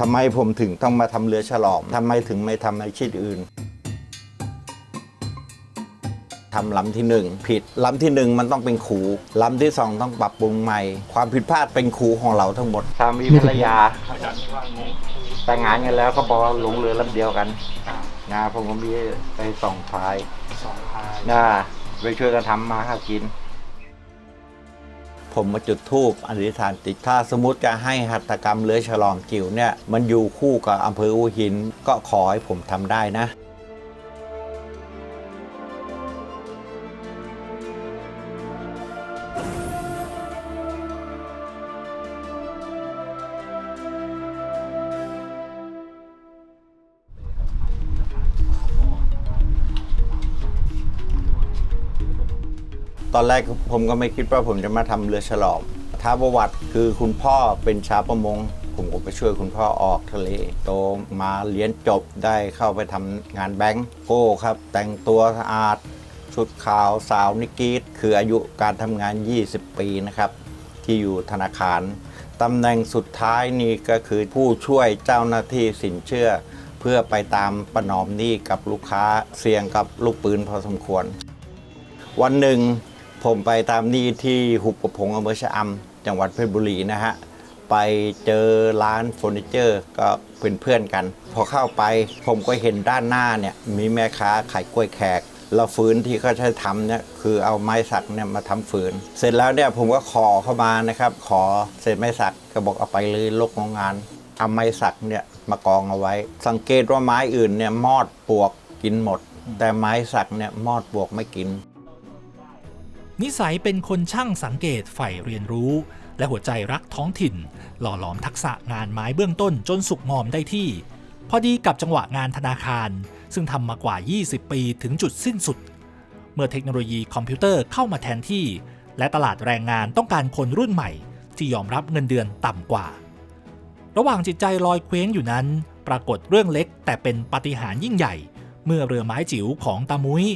ทำไมผมถึงต้องมาทำเรือฉลองทำไมถึงไม่ทำอาชีพอื่นทำลำที่หนึ่งผิดลำที่หนึ่งมันต้องเป็นขูลำที่สองต้องปรับปรุงใหม่ ความผิดพลาดเป็นขูของเราทั้งหมดสามีภรรยา แต่งงานกันแล้วก็บอกว่าลงเรือลำเดียวกันนะผมก็มีไปส่องพายสองพายนะไปช่วยกันทำมาหากิน ผมมาจุดธูปอธิษฐานติดถ้าสมมติจะให้หัตถกรรมเลื้อยฉลองจิ๋วเนี่ยมันอยู่คู่กับอำเภออูหินก็ขอให้ผมทำได้นะ ตอนแรกผมก็ไม่คิดว่าผมจะมาทำเรือฉลองท้าประวัติคือคุณพ่อเป็นชาวประมง ผมก็ไปช่วยคุณพ่อออกทะเล โตมาเรียนจบได้เข้าไปทำงานแบงก์โก้ครับ แต่งตัวสะอาดชุดขาวสาวนิกรีดคืออายุการทำงาน 20 ปีนะครับ ที่อยู่ธนาคารตำแหน่งสุดท้ายนี่ก็คือผู้ช่วยเจ้าหน้าที่สินเชื่อ เพื่อไปตามประนอมหนี้กับลูกค้าเสี่ยงกับลูกปืนพอสมควร วันหนึ่ง ผมไปตามนี้ที่หุบกระพงอำเภอชะอำจังหวัดเพชรบุรีนะฮะ ไปเจอร้านเฟอร์นิเจอร์ก็เป็นเพื่อนกัน พอเข้าไปผมก็เห็นด้านหน้าเนี่ยมีแม่ค้าขายกล้วยแขกแล้วฟืนที่เขาใช้ทำเนี่ยคือเอาไม้สักเนี่ยมาทำฟืน เสร็จแล้วเนี่ยผมก็ขอเข้ามานะครับ ขอเศษไม้สักก็บอกเอาไปเลยลกโรงงานเอาไม้สักเนี่ยมากองเอาไว้ สังเกตว่าไม้อื่นเนี่ยมอดปลวกกินหมด แต่ไม้สักเนี่ยมอดปลวกไม่กิน นิสัยเป็นคนช่างสังเกตใฝ่เรียนรู้ และหัวใจรักท้องถิ่น หล่อหลอมทักษะงานไม้เบื้องต้นจนสุกงอมได้ที่ พอดีกับจังหวะงานธนาคาร ซึ่งทำมากว่า 20 ปีถึงจุดสิ้นสุด เมื่อเทคโนโลยีคอมพิวเตอร์เข้ามาแทนที่ และตลาดแรงงานต้องการคนรุ่นใหม่ ที่ยอมรับเงินเดือนต่ำกว่า ระหว่างจิตใจลอยเคว้งอยู่นั้น ปรากฏเรื่องเล็ก แต่เป็นปฏิหารย์ยิ่งใหญ่ เมื่อเรือไม้จิ๋วของตามุ้ย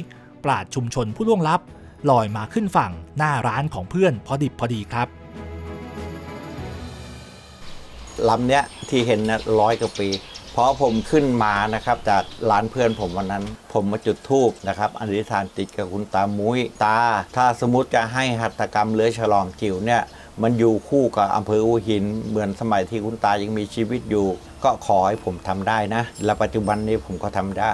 ปราดชุมชนผู้ล่วงลับ ลอยมาขึ้นฝั่งหน้าร้านของเพื่อนพอดิบพอดีครับลำเนี้ยที่เห็นนะร้อยกว่าปี เพราะผมขึ้นมานะครับ จากร้านเพื่อนผมวันนั้น ผมมาจุดธูปนะครับอธิษฐานติดกับคุณตามุ้ยตา ถ้าสมมติจะให้หัตถกรรมเลื้อยฉลองจิ๋วเนี่ยมันอยู่คู่กับอำเภออูหิน เหมือนสมัยที่คุณตายังมีชีวิตอยู่ ก็ขอให้ผมทำได้นะ และปัจจุบันนี้ผมก็ทำได้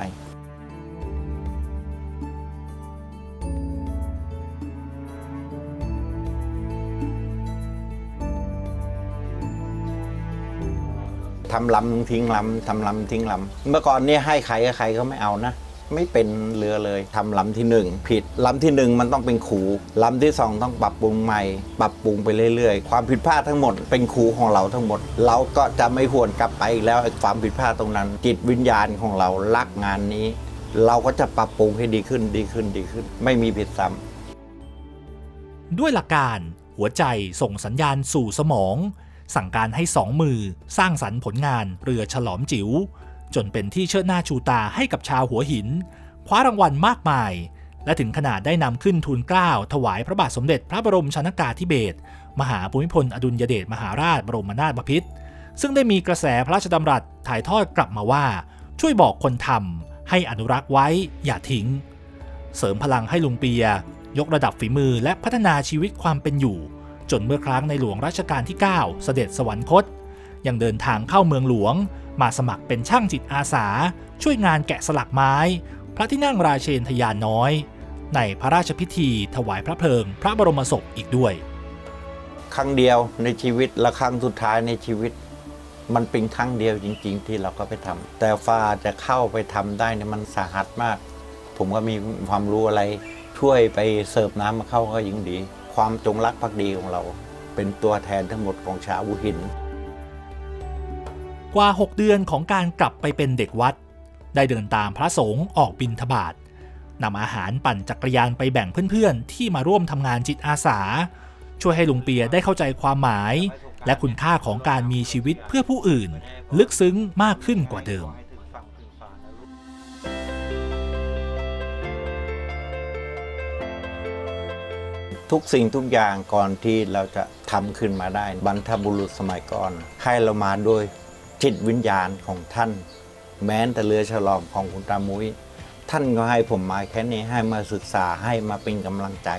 ทำลำทิ้งลำทำลำทิ้งลำเมื่อก่อนเนี่ยให้ใครก็ใครก็ไม่เอานะ ไม่เป็นเรือเลยทำลำที่หนึ่งผิดลำที่หนึ่งมันต้องเป็นขูลำที่สองต้องปรับปรุงใหม่ ปรับปรุงไปเรื่อยๆ ความผิดพลาดทั้งหมดเป็นครูของเราทั้งหมด เราก็จะไม่หวนกลับไปแล้วไอ้ความผิดพลาดตรงนั้น จิตวิญญาณของเรารักงานนี้ เราก็จะปรับปรุงให้ดีขึ้นดีขึ้นดีขึ้น ไม่มีผิดซ้ำด้วยหลักการหัวใจส่งสัญญาณสู่สมอง สั่งการให้สองมือ สร้างสรรค์ผลงานเรือฉลอมจิ๋วจนเป็นที่เชิดหน้าชูตาให้กับชาวหัวหิน คว้ารางวัลมากมาย และถึงขนาดได้นำขึ้นทูลเกล้าถวายพระบาทสมเด็จพระบรมชนากาธิเบศรมหาภูมิพลอดุลยเดชมหาราชบรมนาถบพิตรซึ่งได้มีกระแสพระราชดำรัสถ่ายทอดกลับมาว่า ช่วยบอกคนทำให้อนุรักษ์ไว้อย่าทิ้ง เสริมพลังให้ลุงเปีย ยกระดับฝีมือและพัฒนาชีวิตความเป็นอยู่ จนเมื่อครั้งในหลวงรัชกาลที่ 9 เสด็จสวรรคต ยังเดินทางเข้าเมืองหลวง มาสมัครเป็นช่างจิตอาสา ช่วยงานแกะสลักไม้ พระที่นั่งราเชนทยานน้อย ในพระราชพิธีถวายพระเพลิง พระบรมศพอีกด้วย ครั้งเดียวในชีวิตและครั้งสุดท้ายในชีวิต มันเป็นครั้งเดียวจริง ๆ ที่เราก็ไปทำแต่ฟ้าจะเข้าไปทำได้เนี่ยมันสาหัสมาก ผมก็มีความรู้อะไรช่วยไปเสิร์ฟน้ำมาเข้าก็ยิ่งดี ความจงรักภักดีของเรา เป็นตัวแทนทั้งหมดของชาววุหิน กว่า 6 เดือนของการกลับไปเป็นเด็กวัด ได้เดินตามพระสงฆ์ออกบิณฑบาตนำอาหารปั่นจักรยานไปแบ่งเพื่อนๆ ที่มาร่วมทำงานจิตอาสา ช่วยให้ลุงเปียได้เข้าใจความหมาย และคุณค่าของการมีชีวิตเพื่อผู้อื่น ลึกซึ้งมากขึ้นกว่าเดิม ทุกสิ่งทุกอย่างก่อนที่เราจะทำขึ้นมาได้ บรรพบุรุษสมัยก่อน ให้เรามาด้วยจิตวิญญาณของท่าน แม้แต่เรือฉลองของคุณตามุ้ยท่านก็ให้ผมมาแค่นี้ให้มาศึกษาให้มาเป็นกำลังใจ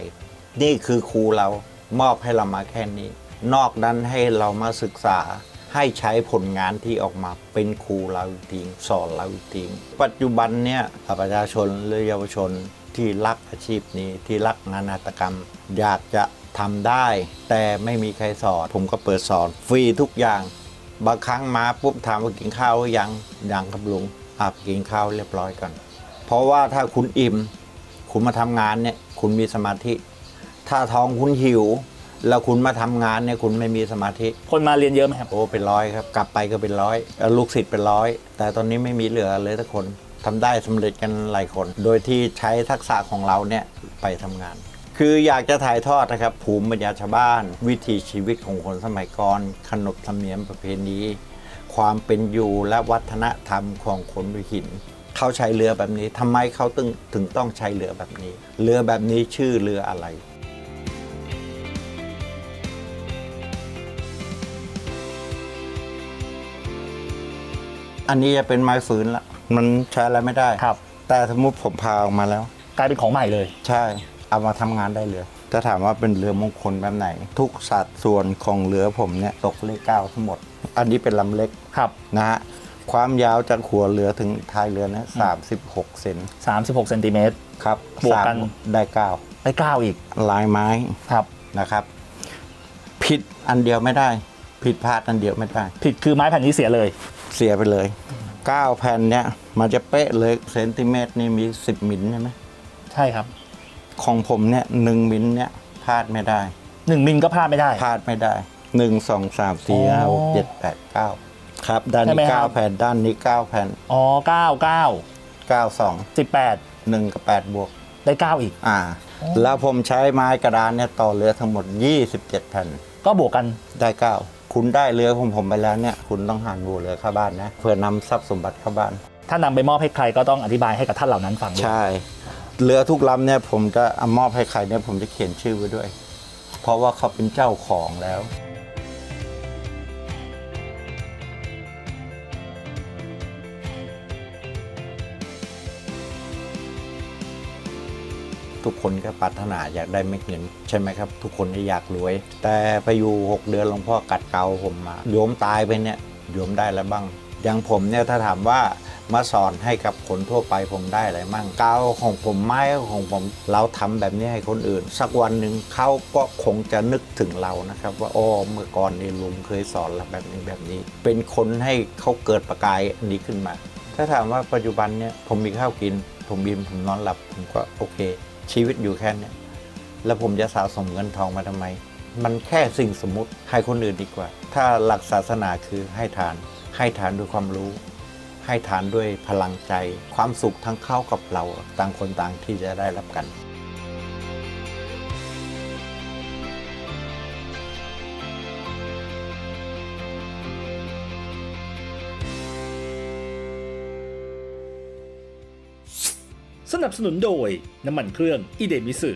นี่คือครูเรามอบให้เรามาแค่นี้ นอกนั้นให้เรามาศึกษาให้ใช้ผลงานที่ออกมาเป็นครูเราอีกทีสอนเราอีกทีปัจจุบันเนี่ยประชาชนหรือเยาวชน ที่รักอาชีพนี้ที่รักงานนาฏกรรม อยากจะทำได้ แต่ไม่มีใครสอนผมก็เปิดสอน ฟรีทุกอย่าง บางครั้งมาปุ๊บถามว่ากินข้าวหรือยังยังครับลุงอาบกินข้าวเรียบร้อยก่อนเพราะว่าถ้าคุณอิ่ม คุณมาทำงานเนี่ยคุณมีสมาธิ ถ้าท้องคุณหิว แล้วคุณมาทำงานเนี่ยคุณไม่มีสมาธิ คนมาเรียนเยอะไหมครับ โอ้เป็นร้อยครับ กลับไปก็เป็นร้อยแล้วลูกศิษย์เป็นร้อย แต่ตอนนี้ไม่มีเหลือเลยทุกคน ทำได้สำเร็จกันหลายคน โดยที่ใช้ทักษะของเราเนี่ยไปทำงาน คืออยากจะถ่ายทอดนะครับภูมิปัญญาชาวบ้าน วิถีชีวิตของคนสมัยก่อนขนบธรรมเนียมประเพณี ความเป็นอยู่และวัฒนธรรมของคนดุหินเขาใช้เรือแบบนี้ทำไมเขาถึงถึงต้องใช้เรือแบบนี้ เรือแบบนี้ชื่อเรืออะไรอันนี้จะเป็นไม้ฝืนละ มันใช้อะไรไม่ได้ ครับแต่สมมติผมพาออกมาแล้ว กลายเป็นของใหม่เลย ใช่ เอามาทำงานได้เลยถ้าถามว่าเป็นเรือมงคลแบบไหน ทุกสัดส่วนของเรือผมเนี่ยตกเลขเก้าทั้งหมด อันนี้เป็นลำเล็กครับ นะฮะความยาวจากหัวเรือถึงท้ายเรือนะสามสิบหกเซน36เซนติเมตร ครับบวกกัน สามได้เก้าได้9อีก ลายไม้ครับ นะครับ ผิดอันเดียวไม่ได้ ผิดพลาดอันเดียวไม่ได้ ผิดคือไม้แผ่นนี้เสียเลย เสียไปเลย 9แผ่นเนี่ย มันจะเป๊ะเลยเซนติเมตรนี่มี 10มิลใช่ไหมใช่ครับของผมเนี่ยหนึ่งมิลเนี่ยพลาดไม่ได้1มิลก็พลาดไม่ได้ พลาดไม่ได้1 2 3 4 5 6 7 8 9ครับ ด้านใช่ไหมนี้ครับ9แผ่นด้านนี้9แผ่นอ๋อ9 9 9 2 18 1กับ8บวก ได้9อีก อ่า แล้วผมใช้ไม้กระดานเนี่ยต่อเรือทั้งหมด 27 แผ่นก็บวกกันได้ 9 คุณได้เรือของผมไปแล้วเนี่ยคุณต้องหันหัวเรือเข้าบ้านนะเพื่อนำทรัพย์สมบัติเข้าบ้าน ถ้านำไปมอบให้ใครก็ต้องอธิบายให้กับท่านเหล่านั้นฟังด้วยใช่ เรือทุกลำเนี่ยผมจะเอามอบให้ใครเนี่ยผมจะเขียนชื่อไว้ด้วย เพราะว่าเขาเป็นเจ้าของแล้ว ทุกคนก็ปรารถนาอยากได้เม็ดเงินใช่ไหมครับ ทุกคนก็อยากรวย แต่ไปอยู่ 6 เดือนหลวงพ่อกัดเกาผมมาโยมตายไปเนี่ยโยมได้แล้วบ้าง อย่างผมเนี่ยถ้าถามว่ามาสอนให้กับคนทั่วไปผมได้อะไรมั่งกาวของผมไม้ของผมเราทำแบบนี้ให้คนอื่น สักวันหนึ่งเขาก็คงจะนึกถึงเรานะครับ ว่าอ๋อเมื่อก่อนนี่ลุงเคยสอนเราแบบนี้แบบนี้ เป็นคนให้เขาเกิดประกายอันนี้ขึ้นมา ถ้าถามว่าปัจจุบันเนี่ยผมมีข้าวกิน ผมบิมผมนอนหลับผมก็โอเค ชีวิตอยู่แค่เนี้ยแล้วผมจะสะสมเงินทองมาทำไม มันแค่สิ่งสมมุติให้คนอื่นดีกว่า ถ้าหลักศาสนาคือให้ทาน ให้ทานด้วยความรู้ ให้ทานด้วยพลังใจ ความสุขทั้งเข้ากับเราต่างคนต่างที่จะได้รับกัน นับสนุนโดยน้ำมันเครื่องอิเดมิสึ